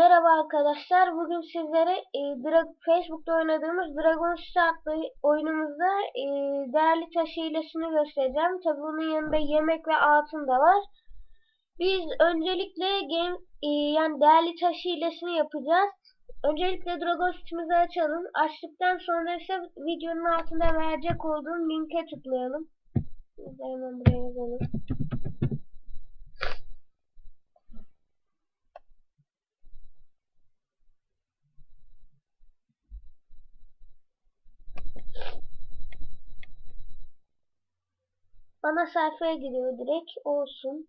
Merhaba arkadaşlar. Bugün sizlere e, Facebook'ta oynadığımız Dragon City adlı oyunumuzda e, değerli taş hilesini göstereceğim. Tabi bunun yanında yemek ve altın da var. Biz öncelikle game, e, yani değerli taş hilesini yapacağız. Öncelikle Dragon City'mizi açalım. Açtıktan sonra ise videonun altında verecek olduğum linke tıklayalım. Hemen buraya yazalım. Ana sayfaya giriyor direkt. Olsun.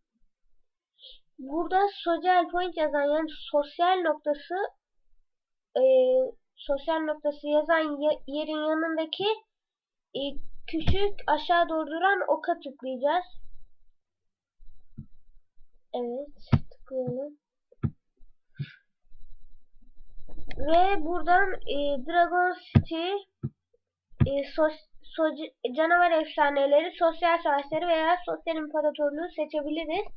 Burada social point yazan yani sosyal noktası e, sosyal noktası yazan ye- yerin yanındaki e, küçük aşağı doğru duran oka tıklayacağız. Evet. Tıklayalım. Ve buradan e, Dragon City e, sos, soci- canavar efsaneleri, sosyal savaşları veya sosyal imparatorluğu seçebiliriz.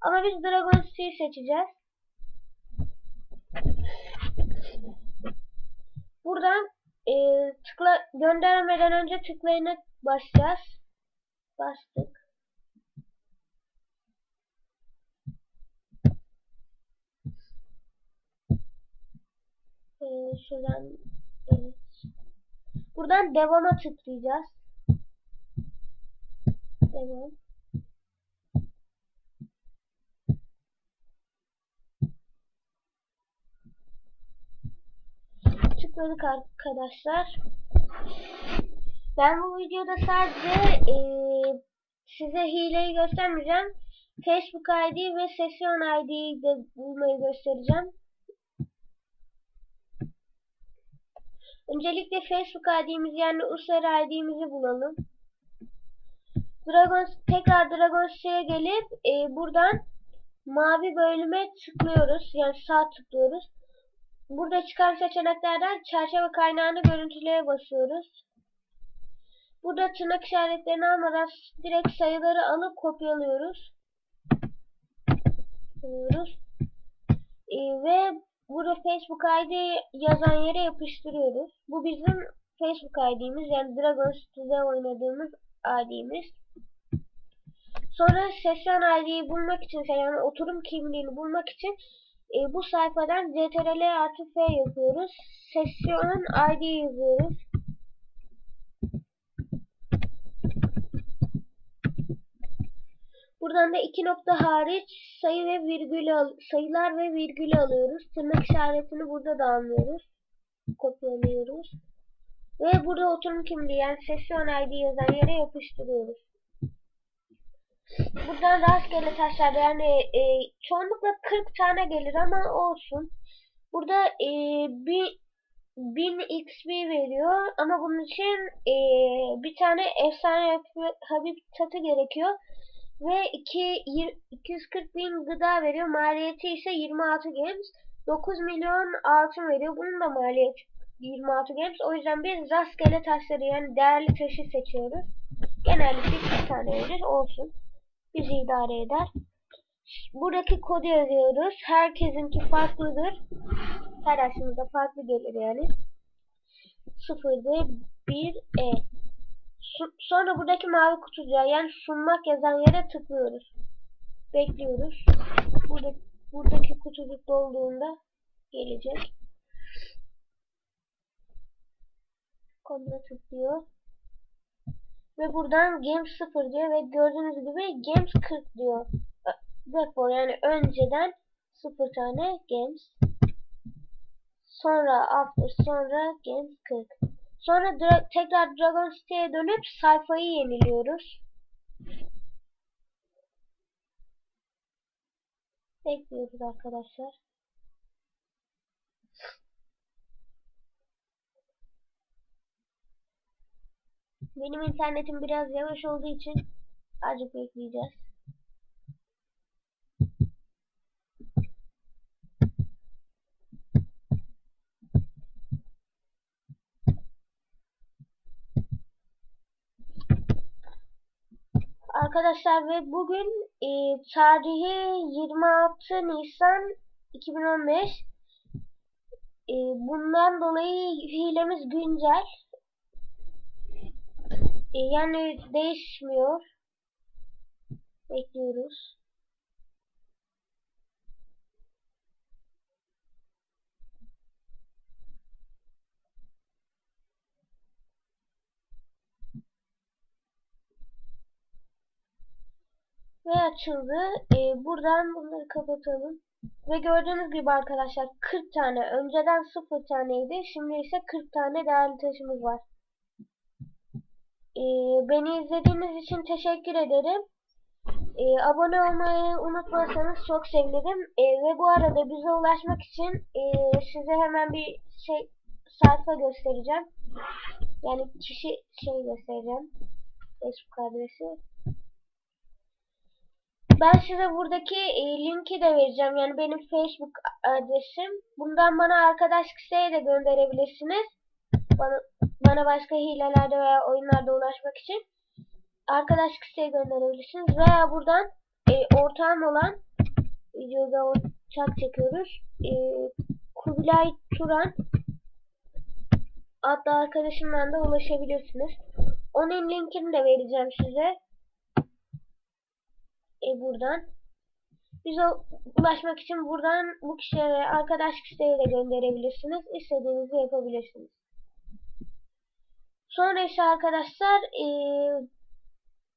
Ama biz Dragon City'yi seçeceğiz. Buradan e, tıkla göndermeden önce tıklayına basacağız. Bastık. E, şuradan evet. Buradan devama tıklayacağız. Devam. Tıkladık arkadaşlar. Ben bu videoda sadece eee, size hileyi göstermeyeceğim. Facebook ID ve sesyon ID'yi de bulmayı göstereceğim. Öncelikle Facebook ID'mizi yani user ID'mizi bulalım. Dragon, tekrar Dragon City'ye gelip e, buradan mavi bölüme tıklıyoruz. Yani sağ tıklıyoruz. Burada çıkan seçeneklerden çerçeve kaynağını görüntüleye basıyoruz. Burada tırnak işaretlerini almadan direkt sayıları alıp kopyalıyoruz. Alıyoruz. E, ve burada Facebook ID yazan yere yapıştırıyoruz. Bu bizim Facebook ID'miz yani Dragon City'de oynadığımız ID'miz. Sonra sesyon ID'yi bulmak için yani oturum kimliğini bulmak için e, bu sayfadan CTRL artı F yapıyoruz. Sesyon ID yazıyoruz. Buradan da iki nokta hariç sayı ve virgülü al- sayılar ve virgülü alıyoruz. Tırnak işaretini burada da almıyoruz. Kopyalıyoruz. Ve burada oturum kimliği yani sesyon ID yazan yere yapıştırıyoruz. Buradan rastgele taşlar yani e, çoğunlukla 40 tane gelir ama olsun. Burada e, bir 1000 XP veriyor ama bunun için e, bir tane efsane habitatı gerekiyor ve 2 240 bin gıda veriyor. Maliyeti ise 26 gems. 9 milyon altın veriyor. Bunun da maliyeti 26 gems. O yüzden biz rastgele taşları yani değerli taşı seçiyoruz. Genellikle 2 tane verir. Olsun. Bizi idare eder. Buradaki kodu yazıyoruz. Herkesinki farklıdır. Her aşımıza farklı gelir yani. 0'da 1 E. Sonra buradaki mavi kutucuğa yani sunmak yazan yere tıklıyoruz. Bekliyoruz. Burada, buradaki kutucuk dolduğunda gelecek. Komuna tıklıyor. Ve buradan Games 0 diyor ve gördüğünüz gibi Games 40 diyor. Before yani önceden 0 tane Games. Sonra after sonra Games 40. Sonra dra- tekrar Dragon City'ye dönüp sayfayı yeniliyoruz. Bekliyoruz arkadaşlar. Benim internetim biraz yavaş olduğu için azıcık bekleyeceğiz. Arkadaşlar ve bugün e, tarihi 26 Nisan 2015 e, bundan dolayı hilemiz güncel. E, yani değişmiyor. Bekliyoruz. Ve açıldı. Ee, buradan bunları kapatalım. Ve gördüğünüz gibi arkadaşlar 40 tane. Önceden 0 taneydi. Şimdi ise 40 tane değerli taşımız var. Ee, beni izlediğiniz için teşekkür ederim. Ee, abone olmayı unutmazsanız çok sevinirim. Ee, ve bu arada bize ulaşmak için e, size hemen bir şey sayfa göstereceğim. Yani kişi şey göstereceğim. Facebook adresi. Ben size buradaki e, linki de vereceğim. Yani benim Facebook adresim. Bundan bana arkadaş kişiye de gönderebilirsiniz. Bana, bana başka hilelerde veya oyunlarda ulaşmak için. Arkadaş kişiye gönderebilirsiniz. Veya buradan e, ortağım olan videoda uçak çekiyoruz. E, Kubilay Turan adlı arkadaşımdan da ulaşabilirsiniz. Onun linkini de vereceğim size e, buradan. Bize ulaşmak için buradan bu kişilere, arkadaş kişilere de gönderebilirsiniz. İstediğinizi yapabilirsiniz. Sonra ise arkadaşlar e,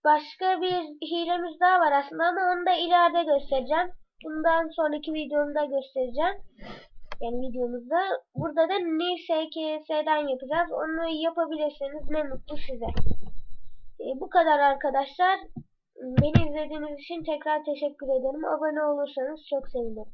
başka bir hilemiz daha var aslında ama onu da ileride göstereceğim. Bundan sonraki videomda göstereceğim. Yani videomuzda. Burada da NSKS'den yapacağız. Onu yapabilirseniz ne mutlu size. E, bu kadar arkadaşlar. Beni izlediğiniz için tekrar teşekkür ederim. Abone olursanız çok sevinirim.